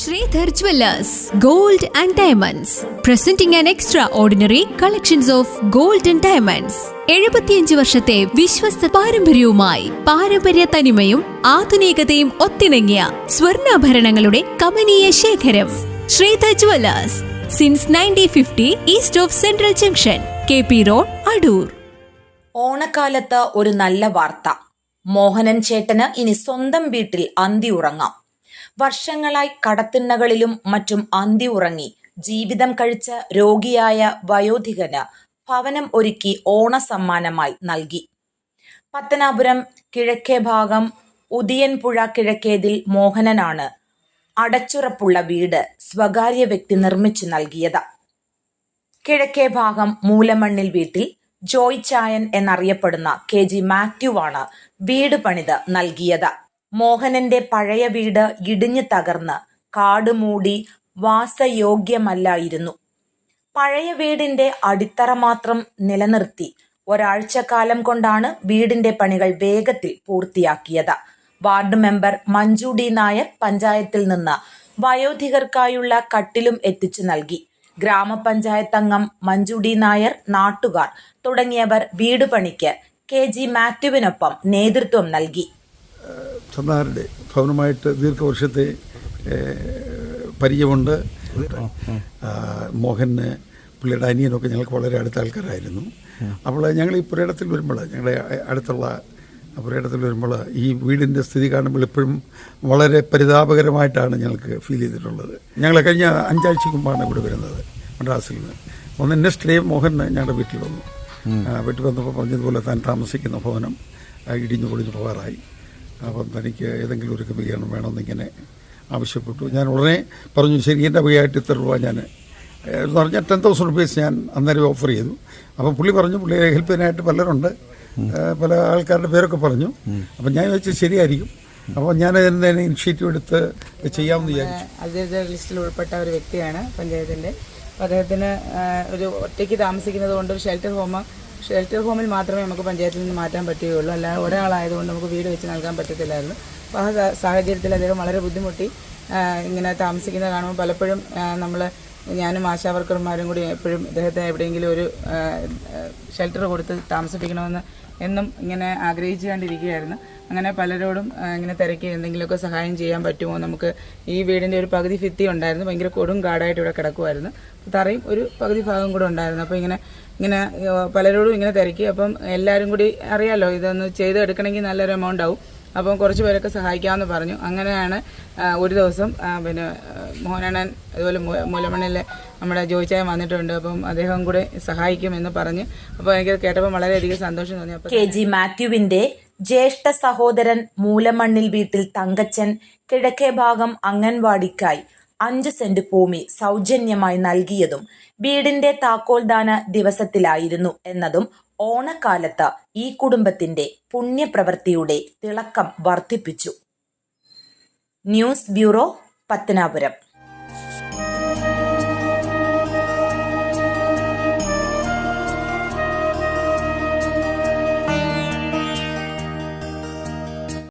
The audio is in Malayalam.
Sridhar gold and diamonds. Presenting and extraordinary collections of gold and diamonds എഴുപത്തിയഞ്ച് വർഷത്തെ വിശ്വസ്ത പാരമ്പര്യവുമായി പാരമ്പര്യ തനിമയും ആധുനികതയും ഒത്തിണങ്ങിയ സ്വർണാഭരണങ്ങളുടെ കമനീയ ശേഖരം. Sridhar jewellers since nineteen fifty east of central junction K P road Adoor ഓണക്കാലത്ത് ഒരു നല്ല വാർത്ത. മോഹനൻ ചേട്ടന് ഇനി സ്വന്തം വീട്ടിൽ അന്തി ഉറങ്ങാം. വർഷങ്ങളായി കടത്തിണ്ണകളിലും മറ്റും അന്തി ഉറങ്ങി. ജീവിതം കഴിച്ച രോഗിയായ വയോധികന് ഭവനം ഒരുക്കി ഓണ സമ്മാനമായി നൽകി. പത്തനാപുരം കിഴക്കേ ഭാഗം ഉദിയൻപുഴ കിഴക്കേതിൽ മോഹനനാണ് അടച്ചുറപ്പുള്ള വീട് സ്വകാര്യ വ്യക്തി നിർമ്മിച്ചു നൽകിയത്. കിഴക്കേ ഭാഗം മൂലമണ്ണിൽ വീട്ടിൽ ജോയ് ചായൻ എന്നറിയപ്പെടുന്ന കെ ജി മാത്യുവാണ് വീട് പണിത് നൽകിയത്. മോഹനന്റെ പഴയ വീട് ഇടിഞ്ഞു തകർന്ന് കാട് മൂടി വാസയോഗ്യമല്ലായിരുന്നു. പഴയ വീടിന്റെ അടിത്തറ മാത്രം നിലനിർത്തി ഒരാഴ്ചക്കാലം കൊണ്ടാണ് വീടിന്റെ പണികൾ വേഗത്തിൽ പൂർത്തിയാക്കിയത്. Ward member Manju D Nair പഞ്ചായത്തിൽ നിന്ന് വയോധികർക്കായുള്ള കട്ടിലും എത്തിച്ചു നൽകി. ഗ്രാമപഞ്ചായത്ത് അംഗം മഞ്ജു ഡി നായർ നാട്ടുകാർ തുടങ്ങിയവർ വീട് പണിക്ക് കെ ജി മാത്യുവിനൊപ്പം നേതൃത്വം നൽകി. ചന്ദാരുടെ ഭവനമായിട്ട് ദീർഘവർഷത്തെ പരിചയമുണ്ട്. മോഹന് പുള്ളിയുടെ അനിയനൊക്കെ ഞങ്ങൾക്ക് വളരെ അടുത്ത ആൾക്കാരായിരുന്നു. അപ്പോൾ ഞങ്ങൾ ഈ പുരയിടത്തിൽ വരുമ്പോൾ ഞങ്ങളുടെ അടുത്തുള്ള പുരയിടത്തിൽ വരുമ്പോൾ ഈ വീടിന്റെ സ്ഥിതി കാണുമ്പോൾ എപ്പോഴും വളരെ പരിതാപകരമായിട്ടാണ് ഞങ്ങൾക്ക് ഫീൽ ചെയ്തിട്ടുള്ളത്. ഞങ്ങൾ കഴിഞ്ഞ അഞ്ചാഴ്ച മുമ്പാണ് ഇവിടെ വരുന്നത് മദ്രാസിൽ നിന്ന്. ഒന്ന് നെക്സ്റ്റ് ഡേ മോഹൻ ഞങ്ങളുടെ വീട്ടിൽ വന്നു. വീട്ടിൽ വന്നപ്പോൾ പറഞ്ഞതുപോലെ താൻ താമസിക്കുന്ന ഭവനം ഇടിഞ്ഞു പൊളിഞ്ഞു പോകാറായി. അപ്പം തനിക്ക് ഏതെങ്കിലും ഒരു ക്രമീകരണം വേണമെന്നിങ്ങനെ ആവശ്യപ്പെട്ടു. ഞാൻ ഉടനെ പറഞ്ഞു ശരി എന്റെ വഴിയായിട്ട് ഇത്ര രൂപ ഞാൻ എന്ന് പറഞ്ഞാൽ ടെൻ തൗസൻഡ് റുപ്പീസ് ഞാൻ അന്നേരം ഓഫർ ചെയ്തു. അപ്പോൾ പുള്ളി പറഞ്ഞു പുള്ളി ഹെൽപ്പ് ചെയ്യാനായിട്ട് പലരുണ്ട് പല ആൾക്കാരുടെ പേരൊക്കെ പറഞ്ഞു. അപ്പം ഞാൻ വെച്ച് ശരിയായിരിക്കും. അപ്പോൾ ഞാൻ അതിന്റെ ഇനിഷ്യേറ്റീവ് എടുത്ത് ചെയ്യാമെന്ന് വിചാരിച്ചു. അതിഥികളുടെ ലിസ്റ്റിൽ ഉൾപ്പെട്ട ഒരു വ്യക്തിയാണ് പഞ്ചായത്തിന്റെ. അദ്ദേഹത്തിന് ഒരു ഒറ്റയ്ക്ക് താമസിക്കുന്നത് കൊണ്ട് ഒരു ഷെൽട്ടർ ഹോം ഷെൽട്ടർ ഹോമിൽ മാത്രമേ നമുക്ക് പഞ്ചായത്തിൽ നിന്ന് മാറ്റാൻ പറ്റുകയുള്ളൂ. അല്ലാതെ ഒരാളായതുകൊണ്ട് നമുക്ക് വീട് വെച്ച് നൽകാൻ പറ്റത്തില്ലായിരുന്നു. അപ്പോൾ ആ സാഹചര്യത്തിൽ അദ്ദേഹം വളരെ ബുദ്ധിമുട്ടി. ഇങ്ങനെ താമസിക്കുന്നത് കാണുമ്പോൾ പലപ്പോഴും നമ്മൾ ഞാനും ആശാവർക്കർമാരും കൂടി എപ്പോഴും ഇദ്ദേഹത്തെ എവിടെയെങ്കിലും ഒരു ഷെൽട്ടർ കൊടുത്ത് താമസിപ്പിക്കണമെന്ന് എന്നും ഇങ്ങനെ ആഗ്രഹിച്ചുകൊണ്ടിരിക്കുകയായിരുന്നു. അങ്ങനെ പലരോടും ഇങ്ങനെ തിരക്കി എന്തെങ്കിലുമൊക്കെ സഹായം ചെയ്യാൻ പറ്റുമോ നമുക്ക് ഈ വീടിന്റെ ഒരു പകുതി ഭിത്തി ഉണ്ടായിരുന്നു. ഭയങ്കര കൊടും കാടായിട്ട് ഇവിടെ കിടക്കുമായിരുന്നു തറയും ഒരു പകുതി ഭാഗം കൂടെ ഉണ്ടായിരുന്നു. അപ്പോൾ ഇങ്ങനെ ഇങ്ങനെ പലരോടും ഇങ്ങനെ തിരക്കി. അപ്പം എല്ലാവരും കൂടി അറിയാലോ ഇതൊന്ന് ചെയ്തെടുക്കണമെങ്കിൽ നല്ലൊരു എമൗണ്ട് ആവും. അപ്പം കുറച്ച് പേരൊക്കെ സഹായിക്കാമെന്ന് പറഞ്ഞു. അങ്ങനെയാണ് ഒരു ദിവസം പിന്നെ മോഹനണ്ണൻ അതുപോലെ മുലമണ്ണിലെ നമ്മുടെ ജോയിച്ചായ വന്നിട്ടുണ്ട്. അപ്പം അദ്ദേഹം കൂടെ സഹായിക്കുമെന്ന് പറഞ്ഞ്. അപ്പോൾ എനിക്ക് കേട്ടപ്പോൾ വളരെയധികം സന്തോഷം തോന്നി. അപ്പോൾ കെ ജി മാത്യുവിന്റെ ജ്യേഷ്ഠ സഹോദരൻ മൂലമണ്ണിൽ വീട്ടിൽ തങ്കച്ചൻ കിഴക്കേ ഭാഗം അംഗൻവാടിക്കായി. അഞ്ച് സെന്റ് ഭൂമി സൗജന്യമായി നൽകിയതും വീടിന്റെ താക്കോൽദാന ദിവസത്തിലായിരുന്നു എന്നതും ഓണക്കാലത്ത് ഈ കുടുംബത്തിന്റെ പുണ്യപ്രവൃത്തിയുടെ തിളക്കം വർദ്ധിപ്പിച്ചു. News bureau Pathanapuram.